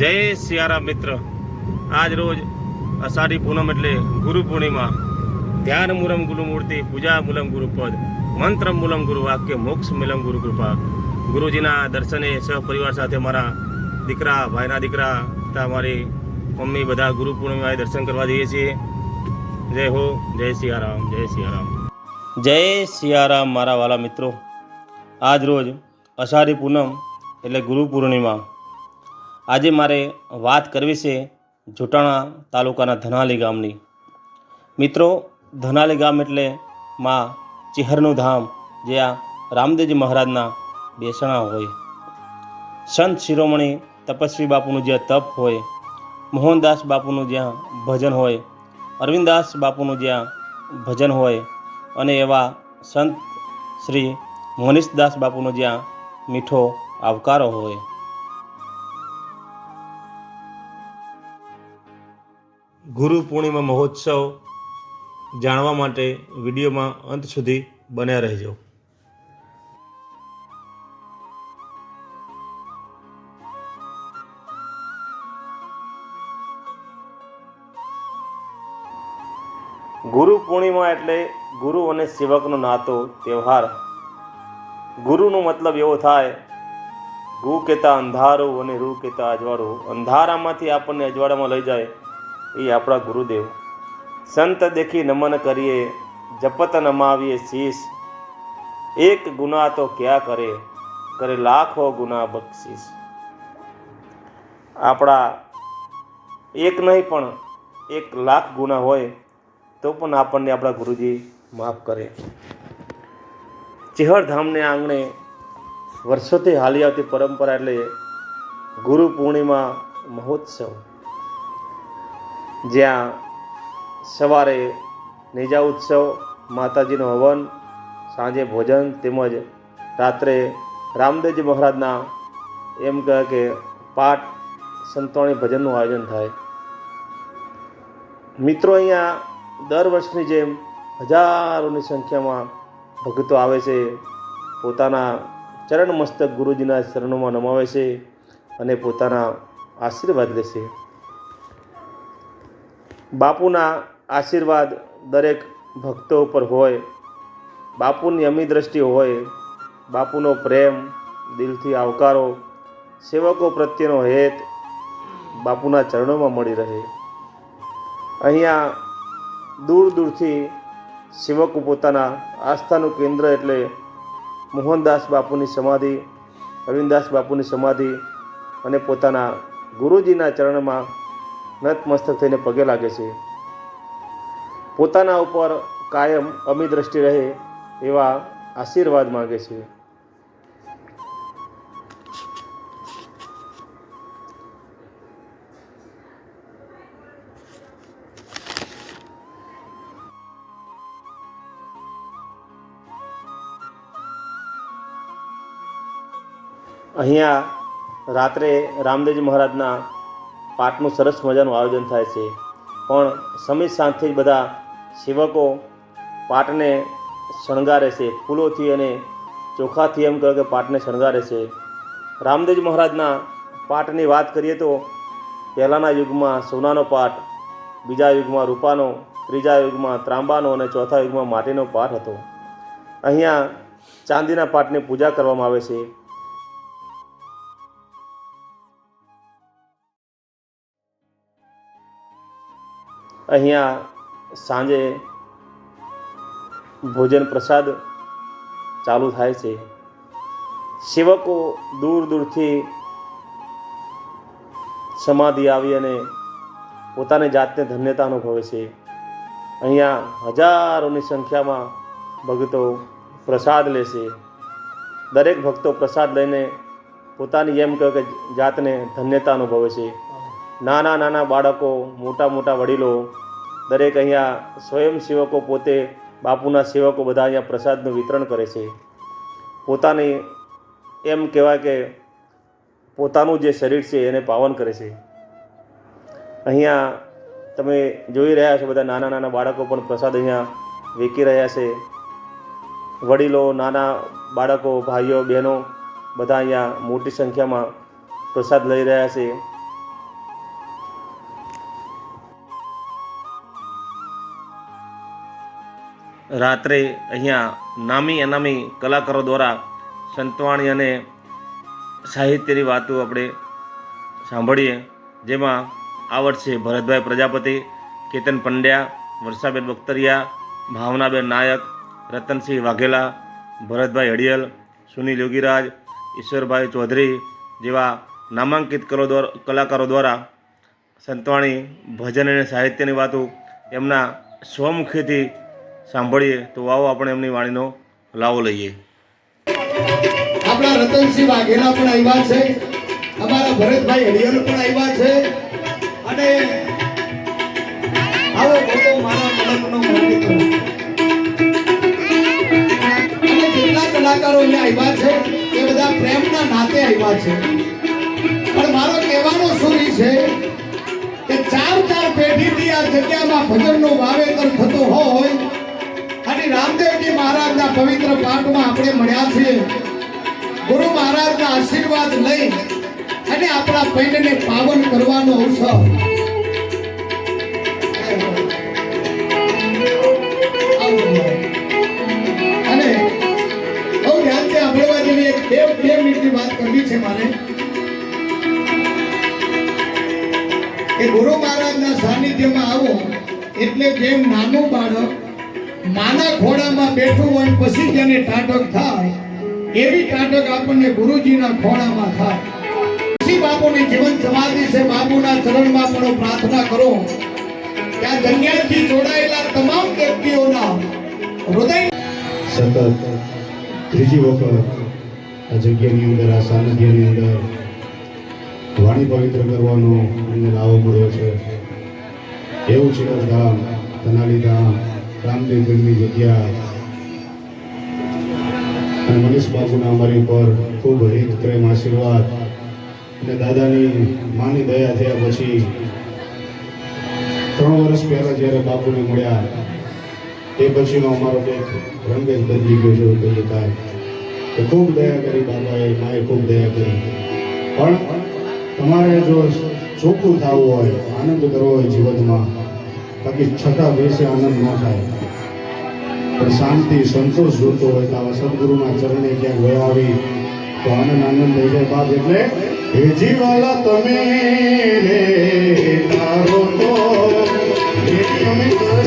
જય સિયારામ મિત્ર. આજ રોજ અષાઢી પૂનમ એટલે ગુરુ પૂર્ણિમા. ધ્યાન મૂલમ ગુરુ મૂર્તિ, પૂજા મૂલમ ગુરુપદ મંત્ર મૂલમ ગુરુ વાક્ય, મોક્ષ મૂલમ ગુરુ કૃપા. ગુરુજીના દર્શને સહપરિવાર સાથે મારા દીકરા, ભાઈના દીકરા તથા મારી મમ્મી બધા ગુરુ પૂર્ણિમાએ દર્શન કરવા જઈએ છીએ. જય હો, જય સિયારામ જય સિયારામ. જય સિયારામ મારા વાલા મિત્રો. આજ રોજ અષાઢી પૂનમ એટલે ગુરુ પૂર્ણિમા. આજે મારે વાત કરવી છે જોટાણા તાલુકાના ધનાલી ગામની. મિત્રો, ધનાલી ગામ એટલે માં ચિહરનું ધામ, જ્યાં રામદેવજી મહારાજના બેસણા હોય. સંત શિરોમણી તપસ્વી બાપુનું જ્યાં તપ હોય, મોહનદાસ બાપુનું જ્યાં ભજન હોય, અરવિંદાસ બાપુનું જ્યાં ભજન હોય, અને એવા સંત શ્રી મનીષદાસ બાપુનો જ્યાં મીઠો આવકારો હોય. ગુરુ પૂર્ણિમા મહોત્સવ જાણવા માટે વિડીયોમાં અંત સુધી બન્યા રહેજો. ગુરુ પૂર્ણિમા એટલે ગુરુ અને સેવકનો નાતો, તહેવાર. ગુરુનો મતલબ એવો થાય, ગુ કહેતા અંધારું અને રૂ કહેતા અજવાળું. અંધારામાંથી આપણને અજવાળામાં લઈ જાય. એ આપણા ગુરુદેવ. સંત દેખી નમન કરીએ, જપત નમાવીએ શીશ. એક ગુના તો ક્યાં કરે? કરે લાખો ગુના બક્ષીશ આપણા એક નહીં પણ એક લાખ ગુના હોય, તો પણ આપણને આપણા ગુરુજી માફ કરે. ચિહરધામને આંગણે વર્ષોથી હાલી આવતી પરંપરા એટલે ગુરુ પૂર્ણિમા મહોત્સવ. જ્યાં સવારે નેજા ઉત્સવ, માતાજીનો હવન, સાંજે ભોજન તેમજ રાત્રે રામદેવજી મહારાજના એમ કહે કે પાઠ સંતોણી ભજનનું આયોજન થાય. મિત્રો અહીંયા દર વર્ષની જેમ હજારોની સંખ્યામાં ભક્તો આવે છે. પોતાના ચરણ મસ્તક ગુરુજીના ચરણોમાં નમાવે છે અને પોતાના આશીર્વાદ લે છે. બાપુના આશીર્વાદ દરેક ભક્તો ઉપર હોય, બાપુની અમી દ્રષ્ટિ હોય, બાપુનો પ્રેમ, દિલથી આવકારો, સેવકો પ્રત્યેનો હેત બાપુના ચરણોમાં મળી રહે. અહીંયા દૂર દૂરથી સેવકો પોતાના આસ્થાનું કેન્દ્ર એટલે મોહનદાસ બાપુની સમાધિ, રવિન્દાસ બાપુની સમાધિ અને પોતાના ગુરુજીના ચરણમાં નતમસ્તક થઈને પગે લાગે છે. પોતાના ઉપર કાયમ અમી દ્રષ્ટિ રહે એવા આશીર્વાદ માગે છે. અહીંયા રાત્રે રામદેવજી મહારાજના પાઠનું સરસ મજાનું આયોજન થાય છે. પણ સમિત સાંજથી જ બધા સેવકો પાઠને શણગારે છે. ફૂલોથી અને ચોખાથી એમ કહે કે પાઠને શણગારે છે. રામદેવજી મહારાજના પાઠની વાત કરીએ તો પહેલાંના યુગમાં સોનાનો પાઠ, બીજા યુગમાં રૂપાનો, ત્રીજા યુગમાં ત્રાંબાનો અને ચોથા યુગમાં માટીનો પાઠ હતો. અહીંયા ચાંદીના પાઠની પૂજા કરવામાં આવે છે. અહીંયા સાંજે ભોજન પ્રસાદ ચાલુ થાય છે. સેવકો દૂર દૂરથી સમાધિ આવી અને પોતાની જાતને ધન્યતા અનુભવે છે. અહીંયા હજારોની સંખ્યામાં ભક્તો પ્રસાદ લે છે. દરેક ભક્તો પ્રસાદ લઈને પોતાની એમ કહે કે જાતને ધન્યતા અનુભવે છે. નાના નાના બાળકો, મોટા મોટા વડીલો, દરેક અહીંયા સ્વયંસેવકો પોતે, બાપુના સેવકો બધા અહીંયા પ્રસાદનું વિતરણ કરે છે. પોતાની એમ કહેવાય કે પોતાનું જે શરીર છે એને પાવન કરે છે. અહીંયા તમે જોઈ રહ્યા છો બધા નાના નાના બાળકો પણ પ્રસાદ અહીંયા વેચી રહ્યા છે. વડીલો, નાના બાળકો, ભાઈઓ, બહેનો બધા અહીંયા મોટી સંખ્યામાં પ્રસાદ લઈ રહ્યા છે. રાત્રે અહીંયા નામી અનામી કલાકારો દ્વારા સંતવાણી અને સાહિત્યની વાતો આપણે સાંભળીએ, જેમાં આ વર્ષે ભરતભાઈ પ્રજાપતિ, કેતન પંડ્યા, વર્ષાબેન બખ્તરિયા, ભાવનાબેન નાયક, રતનસિંહ વાઘેલા, ભરતભાઈ હડિયલ સુનિલ યોગીરાજ, ઈશ્વરભાઈ ચૌધરી જેવા નામાંકિત કલો કલાકારો દ્વારા સંતવાણી, ભજન અને સાહિત્યની વાતો એમના સ્વમુખીથી સાંભળીએ તો આવો આપણે એમની વાણીનો લાવો લઈએ. આપણા રતનસિંહ વાઘેલા પણ આવ્યા છે. અમારા ભરતભાઈ હરિયલ પણ આવ્યા છે. અને આવો બોલો મારા મોહિતો. અને જેટલા કલાકારો અહીંયા આવ્યા છે, એ બધા પ્રેમના નાતે આવ્યા છે. પણ મારો કહેવાનો સુરી છે કે ચાર ચાર પેઢીથી આ જગ્યામાં ભજનનું વાવેતર થતું હોય અને રામદેવજી મહારાજના પવિત્ર પાઠમાં આપણે મળ્યા છીએ. ગુરુ મહારાજના આશીર્વાદ લઈ અને આપણા પૈંડને પાવન કરવાનો અવસર. અને બહુ ધ્યાનથી સાંભળવા જેવી વાત કરવી છે મારે. કે ગુરુ મહારાજના સાનિધ્યમાં આવો, એટલે જેમ નાનું બાળક માના ખોળામાં બેઠું હોય પછી જેને ટાટક થાય. એવી ટાટક આપણને ગુરુજીના ખોળામાં થાય. ઋષિ બાપુની જીવન સમાધિ છે, બાપુના ચરણમાં પણ પ્રાર્થના કરો. ત્યાં જગ્યાથી જોડાયેલા તમામ વ્યક્તિઓના હૃદય સતત ત્રીજી વખત આ જગ્યાની અંદર, આ સાનિધ્યની અંદર વાણી પવિત્ર કરવાનો અમને લાવો મળ્યો છે. એવું છે ધામ તનાલી ધામ રામદેવ પીરની જગ્યા. અને મનીષ બાબુના અમારી ઉપર ખૂબ હિત, પ્રેમ, આશીર્વાદ અને દાદાની માની દયા થયા પછી ત્રણ વર્ષ પહેલા જ્યારે બાપુને મળ્યા, એ પછીનો અમારો કંઈક રંગ જ બદલી ગયો છે, એવું કહી તો ખૂબ દયા કરી બાબાએ માએ ખૂબ દયા કરી. પણ તમારે જો ચોખ્ખું થવું હોય, આનંદ કરવો હોય જીવનમાં બાકી છઠ્ઠા વર્ષે આનંદ ન થાય. પણ શાંતિ, સંતોષ જોતો હોય તો આવા સદગુરુના ચરણે ક્યાંક વયા આવી, તો આનંદ આનંદ થઈ જાય બાપ એટલે, હે જીવાલા, તમે રે, તારો તો તમે થયો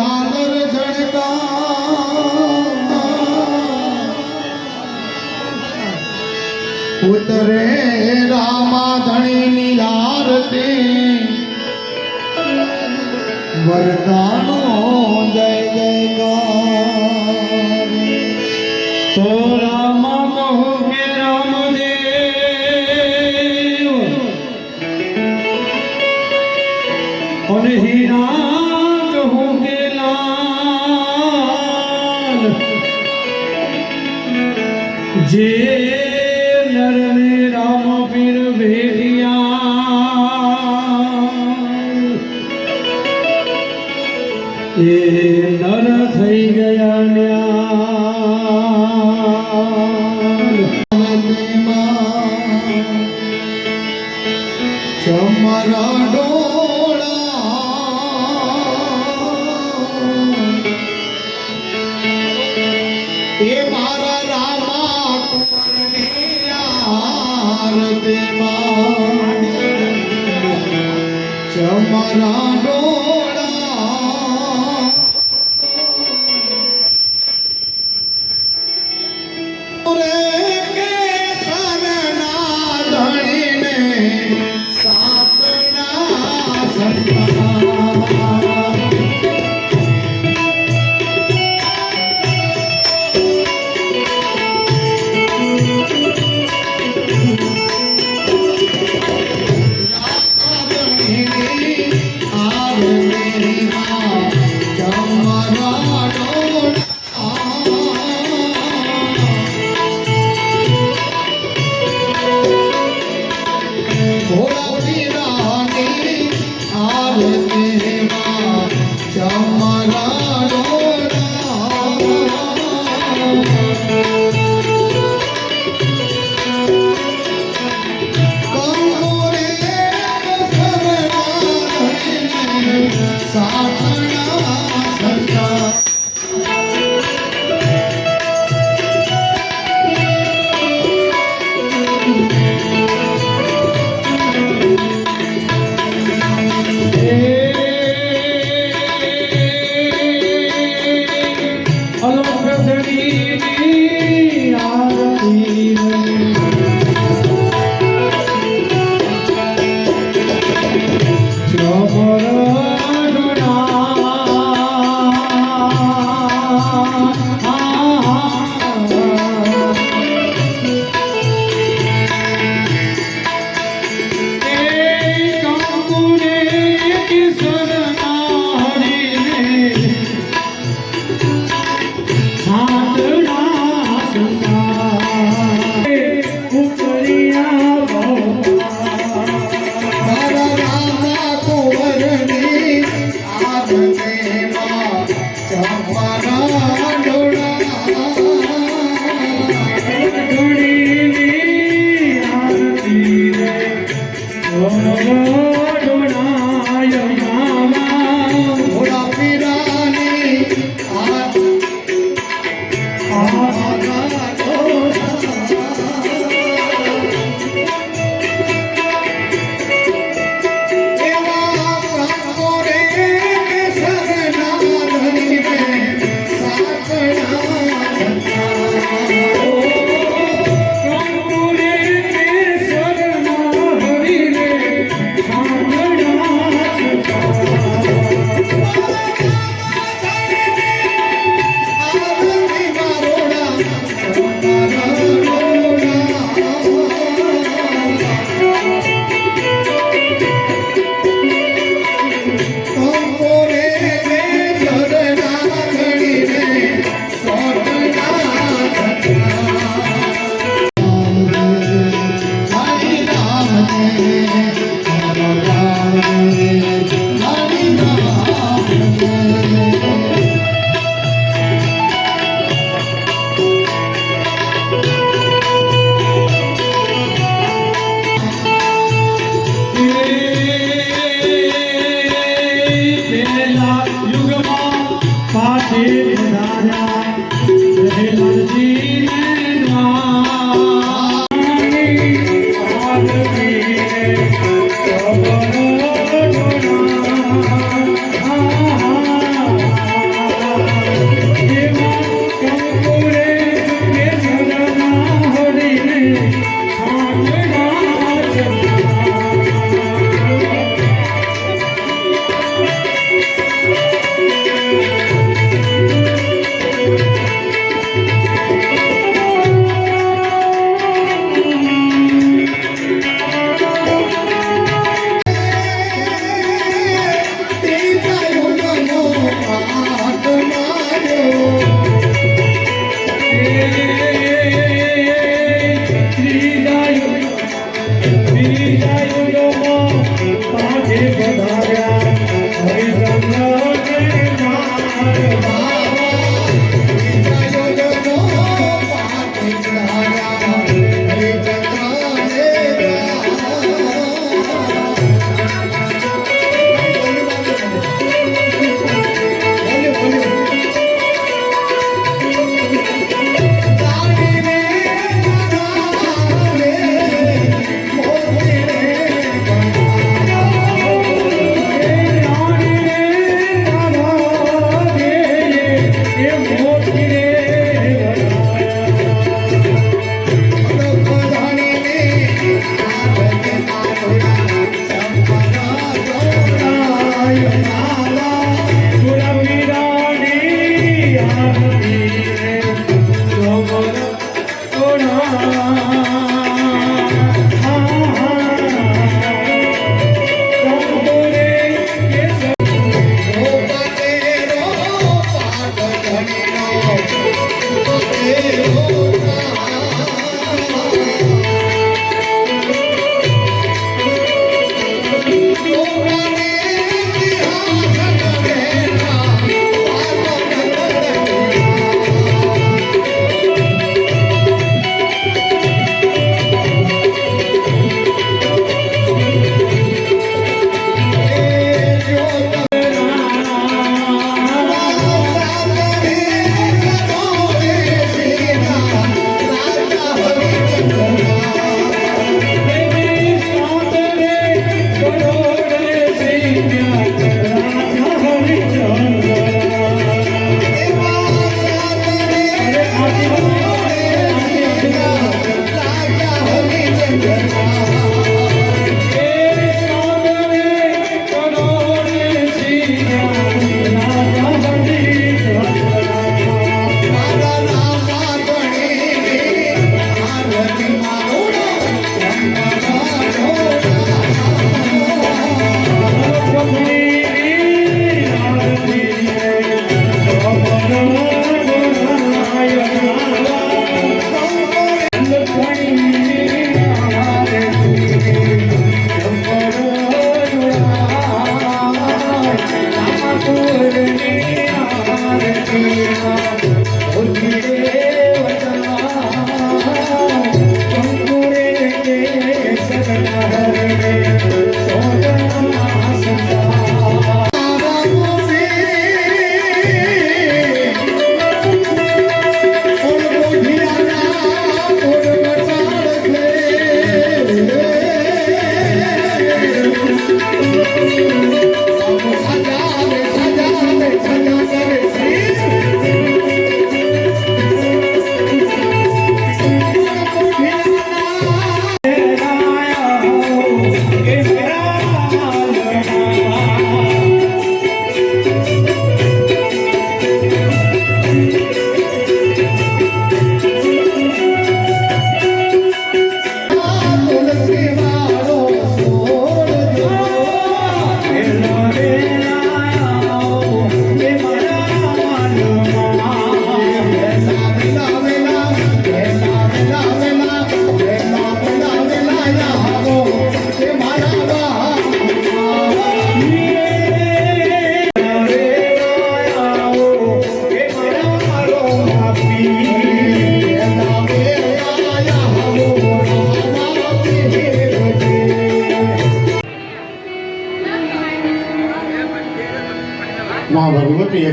ઝાલર ઝણકા ઉતરે રામા ધણીની આરતી વરદાનો જય જય તો રામ કહો એ નર થઈ ગયા ચમરા ડોળા. એ મારા રામા કુંવરની આરતીમાં ચમરા Thank you.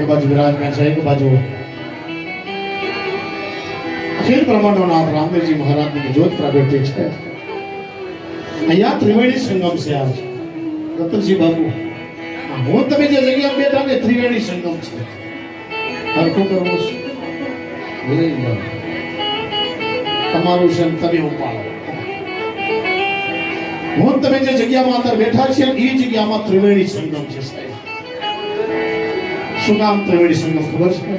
બાજુ વિરાજમાન છે, એક બાજુ અખિલ બ્રહ્માંડનો નાથ રામદેવજી મહારાજની જ્યોત પ્રગટી છે. અહીંયા ત્રિવેણી સંગમ છે આ. રતનજી બાબુ હું તમે જે જગ્યા બેઠા ને ત્રિવેણી સંગમ છે. હરખો કરવો તમારું છે તમે ઉપાડો. હું તમે જે જગ્યામાં અંદર બેઠા છે એ જગ્યામાં ત્રિવેણી સંગમ છે સાહેબ. શું કામ ત્રિવેણી સંગમ ખબર છે?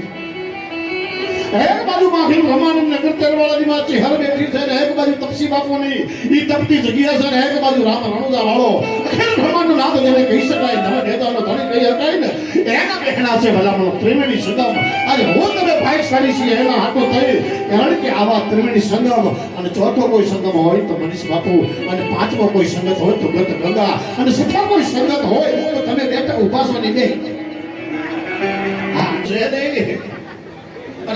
એક બાજુ માખી રમાનંદ નગર તેરવાળાની માં ચેહર બેઠી છે ને એક બાજુ તપસી બાપુની, ઈ તપતી જગ્યા છે ને એક બાજુ રામ રણુજા વાળો અખિલ બ્રહ્માંડ જેને કહી શકાય, નવ નેતાનો ધણી કહી શકાય ને. એના બેઠા છે ભલામણો, ત્રિવેણી સંગમ આજે હું તમે ભાગ્યશાળી છીએ, એના હાથો થઈ. કારણ કે આવા ત્રિવેણી સંગમ અને ચોથો કોઈ સંગમ હોય તો મનીષ બાપુ, અને પાંચમો કોઈ સંગત હોય તો ગત ગંગા. અને છઠ્ઠો કોઈ સંગત હોય તો તમે બેઠા ઉપાસવાની બે. હા છે નહીં.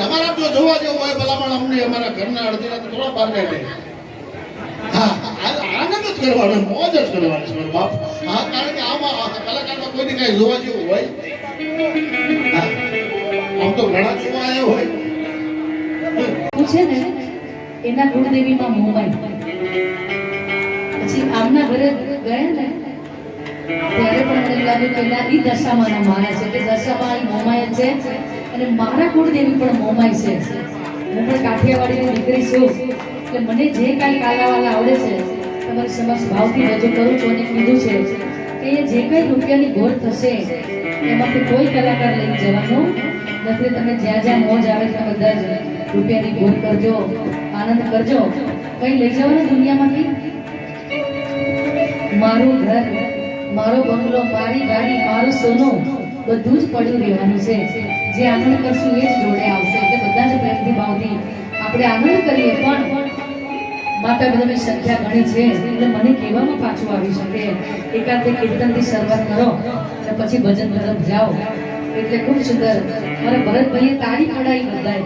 અમારા જો જોવા જેવું હોય ભલામણ અમને, અમારા ઘરના અડધી રાત થોડા બહાર કાઢે આનંદ જ કરવાનો મોજ જ કરવાનો છે, બાપ. હા, કારણ કે આમાં કલાકારમાં કોઈને કાંઈ જોવા જેવું હોય? આમ તો ઘણા જોવા આવ્યા હોય. છે ને, એના કુળદેવીમાં મોબાઈલ. પછી આમના ઘરે ગયા ને લાગ્યું કે ના ઈ દશામાના મારા છે. કે દશામાં એ મોમાય છે અને મારા કુળદેવી પણ મોમાય છે. હું પણ કાઠિયાવાડીની દીકરી છું. એટલે મને જે કાંઈ કાલાવાલા આવડે છે, તમારી સમક્ષ ભાવથી રજૂ કરું છું અને કીધું છે કે એ જે કંઈ રૂપિયાની ગોળ થશે, એમાંથી કોઈ કલાકાર લઈ જવાનું નથી. તમે જ્યાં જ્યાં મોજ આવે ત્યાં બધા જ રૂપિયાની ગોળ કરજો, આનંદ કરજો. કંઈ લઈ જવાનું દુનિયામાંથી? મારું ઘર મારો બંગલો મારી ગાડી, મારું સોનું, બધું જ પડ્યું રહેવાનું છે. જે આનંદ કરશું એ જ જોડે આવશે. એટલે બધા જ પ્રેમથી ભાવથી આપણે આનંદ કરીએ, પણ માતા બધાની સંખ્યા ઘણી છે. એટલે મને કહેવામાં પાછું આવી શકે. એકાદ કીર્તનથી શરૂઆત કરો અને પછી ભજન તરફ જાઓ. એટલે ખૂબ સુંદર. મારા ભરતભાઈએ તાળી પડાવી બધાય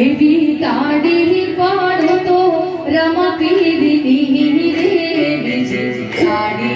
એવી તાળી પાડો તો રમા પીરી રે બીજી તાળી ના